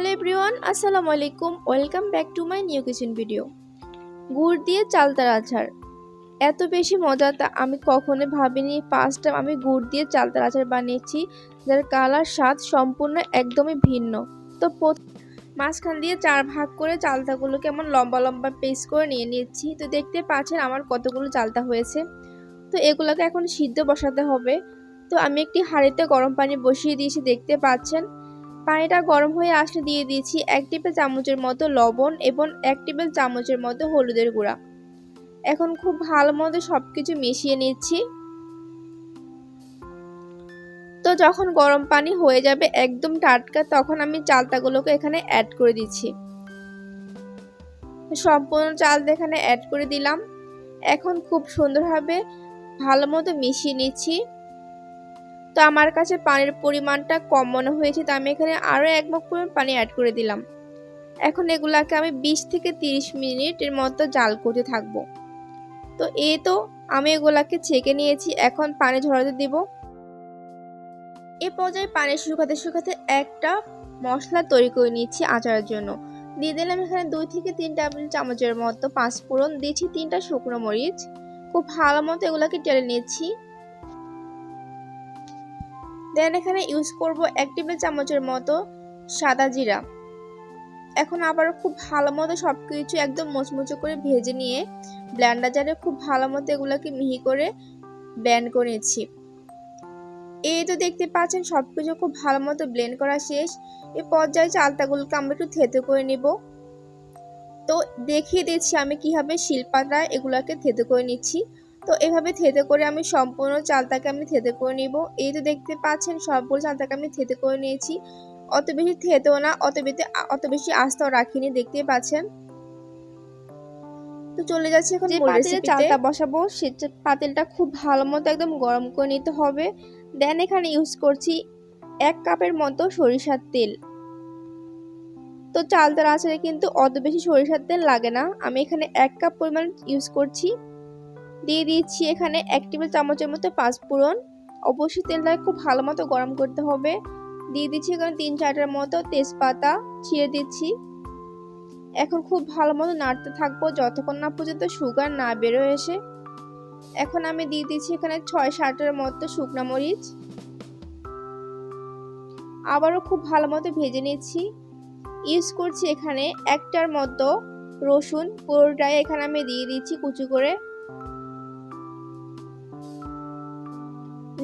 Hello everyone, আসসালামু আলাইকুম। Welcome back to my new kitchen video. গুড় দিয়ে চালতার আচার। এত বেশি মজা তা আমি কখনো ভাবিনি। ফার্স্ট টাইম আমি গুড় দিয়ে চালতার আচার বানিয়েছি, যার কালার, স্বাদ সম্পূর্ণ একদমই ভিন্ন। তো মাঝখান দিয়ে চার ভাগ করে চালতাগুলোকে কেমন লম্বা লম্বা পেস্ট করে নিয়ে নিয়েছি তো দেখতে পাচ্ছেন আমার কতগুলো চালতা হয়েছে। তো এগুলোকে এখন সিদ্ধ বসাতে হবে। তো আমি একটি হাঁড়িতে গরম পানি বসিয়ে দিয়েছি, দেখতে পাচ্ছেন। পানিটা গরম হয়ে আসলে দিয়ে দিয়েছি এক টেবিল চামচের মতো লবণ এবং এক টেবিল চামচের মতো হলুদের গুঁড়া। এখন খুব ভালো মতো সব কিছু মিশিয়ে নিচ্ছি। তো যখন গরম পানি হয়ে যাবে একদম টাটকা, তখন আমি চালতাগুলোকে এখানে অ্যাড করে দিচ্ছি। সম্পূর্ণ চাল এখানে অ্যাড করে দিলাম। এখন খুব সুন্দরভাবে ভালো মতো মিশিয়ে নিচ্ছি। তো আমার কাছে পানির পরিমাণটা কম মনে হয়েছে, তো আমি এখানে আরও এক মুখ পরিমাণ পানি অ্যাড করে দিলাম। এখন এগুলাকে আমি 20 থেকে 30 মিনিটের মতো জাল করতে থাকব। তো এই তো আমি এগুলাকে ছেঁকে নিয়েছি, এখন পানি ঝরাতে দিব। এ পর্যায়ে পানি শুকাতে শুকাতে একটা মশলা তৈরি করে নিচ্ছি আচারের জন্য। দিয়ে দিলাম এখানে দুই থেকে তিন টেবিল চামচের মতো পাঁচ ফোড়ন দিয়েছি তিনটা শুকনো মরিচ। খুব ভালো মতো এগুলাকে টেলে নিয়েছি দেন এখানে ইউজ করব এক টেবিল চামচের মতো সাদা জিরা। এখন আবারও খুব ভালো মতো সব কিছু একদম মুচমুচো করে ভেজে নিয়ে ব্ল্যান্ডার জারে খুব ভালো মতো এগুলোকে মিহি করে ব্যান্ড করেছি এই তো দেখতে পাচ্ছেন সব কিছু খুব ভালো মতো ব্লেন্ড করা শেষ। এই পর্যায়ে চালতাগুলোকে আমরা একটু থেতে করে নিব। তো দেখিয়ে দিচ্ছি আমি কীভাবে শিলপাতা এগুলোকে থেতে করে নিচ্ছি। তো এভাবে থেতে করে আমি সম্পূর্ণ চালটাকে আমি থেতে করে নিব। এই তো দেখতে পাচ্ছেন সবগুলো চালটাকে আমি থেতে করে নিয়েছি। অত বেশি থেতেও না অত বেশি অত বেশি আস্তাও রাখিনি দেখতে পাচ্ছেন। তো চলে যাচ্ছে এখন পাতিলে চালটা বসাবো সে পাতিলটা খুব ভালো মতো একদম গরম করে নিতে হবে। দেন এখানে ইউজ করছি এক কাপের মতো সরিষার তেল। তো চালতার আচারে কিন্তু অত বেশি সরিষার তেল লাগে না। আমি এখানে এক কাপ পরিমাণ ইউজ করছি। দিয়ে দিচ্ছি এখানে এক টেবিল চামচের মতো পাঁচফোড়ন অবশ্যই তেলটা খুব ভালো মতো গরম করতে হবে। দিয়ে দিচ্ছি এখানে তিন চারটার মতো তেজপাতা, ছিঁড়ে দিচ্ছি। এখন খুব ভালো মতো নাড়তে থাকব যতক্ষণ না পর্যন্ত সুগার না বেরো এসে। এখন আমি দিয়ে দিচ্ছি এখানে ছয় সাতটার মতো শুকনা মরিচ। আবারও খুব ভালো মতো ভেজে নিচ্ছি। ইউজ করছি এখানে একটার মতো রসুন। পুরোটাই এখানে আমি দিয়ে দিচ্ছি কুচি করে।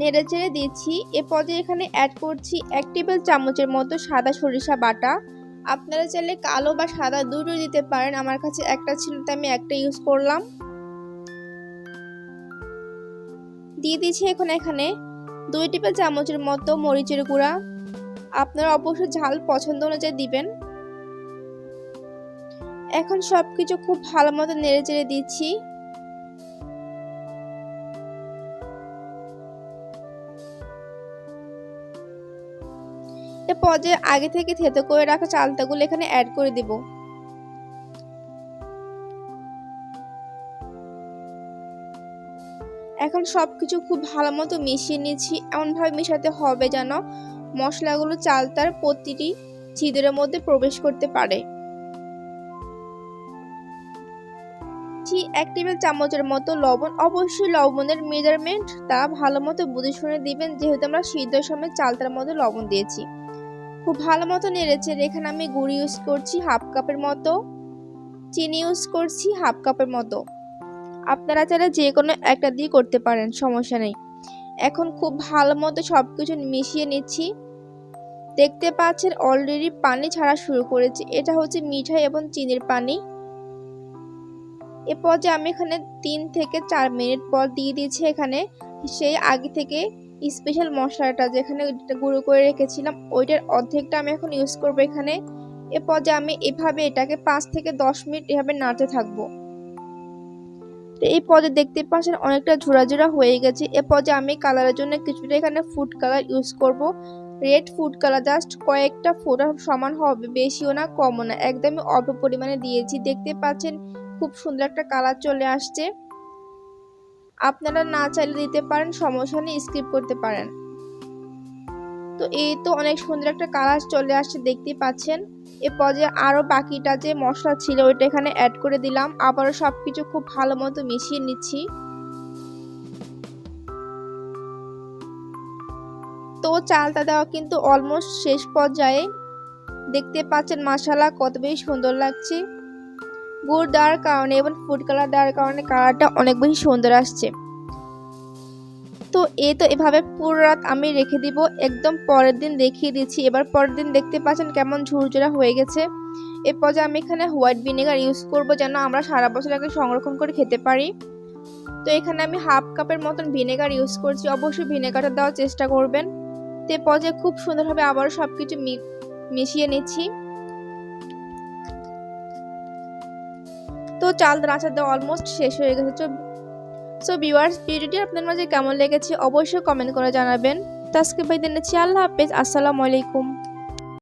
নেড়ে চেড়ে দিচ্ছি। এ পর্যায়ে এখানে অ্যাড করছি এক টেবিল চামচের মতো সাদা সরিষা বাটা। আপনারা চাইলে কালো বা সাদা দুটো দিতে পারেন। আমার কাছে একটা ছিল তো আমি একটা ইউজ করলাম। দিয়ে দিচ্ছি এখন এখানে দুই টেবিল চামচের মতো মরিচের গুঁড়া। আপনারা অবশ্যই ঝাল পছন্দ অনুযায়ী দিবেন। এখন সব কিছু খুব ভালো মতো নেড়ে চেড়ে দিচ্ছি। এ পর্যায়ে আগে থেকে থেতো করে রাখা চালতাগুলো এখানে অ্যাড করে দিব। এখন সব কিছু খুব ভালো মতো মিশিয়ে নিচ্ছি। এমনভাবে মেশাতে হবে যেন মশলাগুলো চালতার প্রতিটি ছিদ্রের মধ্যে প্রবেশ করতে পারে। এক টেবিল চামচের মতো লবণ। অবশ্যই লবণের মেজারমেন্ট তা ভালো মতো বুঝে শুনে দিবেন, যেহেতু আমরা সিদ্ধ সময় চালতার মধ্যে লবণ দিয়েছি। খুব ভালো মতো নেড়েছে এখানে আমি গুড় ইউজ করছি হাফ কাপের মতো, চিনি ইউজ করছি হাফ কাপের মতো। আপনারা চাইলে যে কোনো একটা দিয়ে করতে পারেন, সমস্যা নেই। এখন খুব ভালো মতো সব কিছু মিশিয়ে নিচ্ছি। দেখতে পাচ্ছেন অলরেডি পানি ছাড়া শুরু করেছে। এটা হচ্ছে মিঠাই এবং চিনির পানি। এ পর্যায়ে আমি এখানে তিন থেকে চার মিনিট পর দিয়ে দিয়েছি এখানে। সেই আগে থেকে স্পেশাল মশলাটা যেখানে গুঁড়ো করে রেখেছিলাম, ওইটার অর্ধেকটা আমি এখন ইউজ করব এখানে। এ পর্যায়ে আমি এভাবে এটাকে পাঁচ থেকে দশ মিনিট এভাবে নাড়তে থাকব। তো এই পদে দেখতে পাচ্ছেন অনেকটা ঝোড়া ঝোড়া হয়ে গেছে। এ পর্যায়ে আমি কালারের জন্য কিছুটা এখানে ফুড কালার ইউজ করব। রেড ফুড কালার জাস্ট কয়েকটা ফোটা সমান হবে, বেশিও না, কমও না। একদমই অল্প পরিমাণে দিয়েছি। দেখতে পাচ্ছেন খুব সুন্দর একটা কালার চলে আসছে। আপনারা না চাইলে দিতে পারেন, সমস্যা নেই স্কিপ করতে পারেন। তো এই তো অনেক সুন্দর একটা কালার চলে আসছে, দেখতেই পাচ্ছেন। এ পর্যায়ে আরও বাকিটা যে মশলা ছিল, ওইটা এখানে অ্যাড করে দিলাম। আবারও সব কিছু খুব ভালো মতো মিশিয়ে নিচ্ছি। তো চালটা দেওয়া কিন্তু অলমোস্ট শেষ পর্যায়ে। দেখতে পাচ্ছেন মশালা কত বেশি সুন্দর লাগছে। গুড় দেওয়ার কারণে এবং ফুড কালার দেওয়ার কারণে কালারটা অনেক বেশি সুন্দর আসছে। তো এ তো এভাবে পুরো রাত আমি রেখে দিব, একদম পরের দিন দেখিয়ে দিচ্ছি। এবার পরের দিন দেখতে পাচ্ছেন কেমন ঝুরঝুরা হয়ে গেছে। এরপর যে আমি এখানে হোয়াইট ভিনেগার ইউজ করব যেন আমরা সারা বছর আগে সংরক্ষণ করে খেতে পারি। তো এখানে আমি হাফ কাপের মতন ভিনেগার ইউজ করছি, অবশ্যই ভিনেগারটা দেওয়ার চেষ্টা করবেন। তো এরপর খুব সুন্দরভাবে আবারও সব কিছু মিশিয়ে নিচ্ছি। তো চাল রাঁচা দেওয়া অলমোস্ট শেষ হয়ে গেছে। সো ভিউয়ার্স ভিডিওটি আপনার মাঝে কেমন লেগেছে অবশ্যই কমেন্ট করে জানাবেন। তো আজকে ভাই দিন আল্লাহ হাফেজ। আসসালামু আলাইকুম।